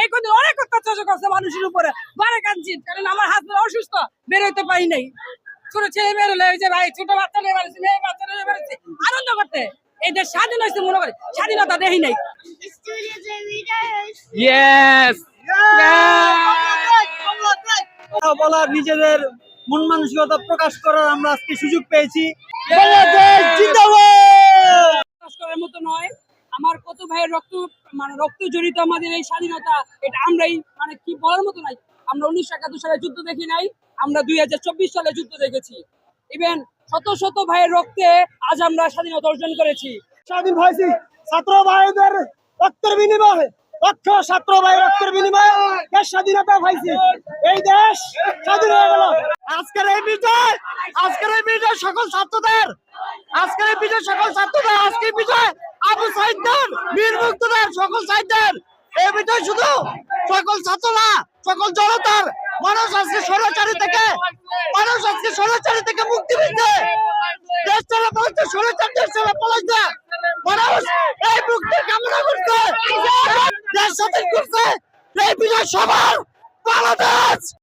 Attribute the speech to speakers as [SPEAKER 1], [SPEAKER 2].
[SPEAKER 1] এই অনেক করছে মানুষের উপরে বারে কাঁদছি কারণ আমার অসুস্থ বেরোতে নাই ছোট ছেলে যে ভাই ছোট বাচ্চা নিয়ে মেয়ে বাচ্চা নিয়ে আনন্দ করতে এই যে স্বাধীন হয়েছে মনে করে স্বাধীনতা দেখি নাই
[SPEAKER 2] বলার নিজেদের মন মানসিকতা প্রকাশ করার আমরা আজকে সুযোগ পেয়েছি
[SPEAKER 1] প্রকাশ করার মতো নয় আমার কত ভাইয়ের রক্ত মানে রক্ত জড়িত আমাদের এই স্বাধীনতা এটা আমরাই মানে কি বলার মতো নাই। আমরা উনিশশো একাত্তর সালে যুদ্ধ দেখি নাই আমরা দুই হাজার চব্বিশ সালে যুদ্ধ দেখেছি। ইভেন শত শত ভাইয়ের রক্তে আজ আমরা স্বাধীনতা অর্জন করেছি।
[SPEAKER 2] স্বাধীন হয়েছি। ছাত্র ভাইদের রক্তের বিনিময়ে লক্ষ ছাত্র ভাই রক্তের বিনিময়ে দেশ স্বাধীনতা পাইছি। এই দেশ স্বাধীন হয়ে গেল। আজকের এই বিজয়, আজকের এই বিজয় সকল ছাত্রদের। আজকের এই বিজয় সকল ছাত্রদের, আজকের বিজয় আবু সাইদদের বীর মুক্তদের সকল সাইদদের। এই বিজয় শুধু সকল ছাত্ররা, সকল জনতার। মানুষ আজকে স্বৈরাচারী থেকে, মানুষ আজকে স্বৈরাচারী থেকে মুক্তি পেয়েছে। দেশ ছেড়ে পড়েছে স্বৈরাচার দেশ ছেড়ে পড়েছে মানুষ এই মুক্তি কামনা করছে। স্বাধীন করছে। এই বিজয় সবার বাংলাদেশ!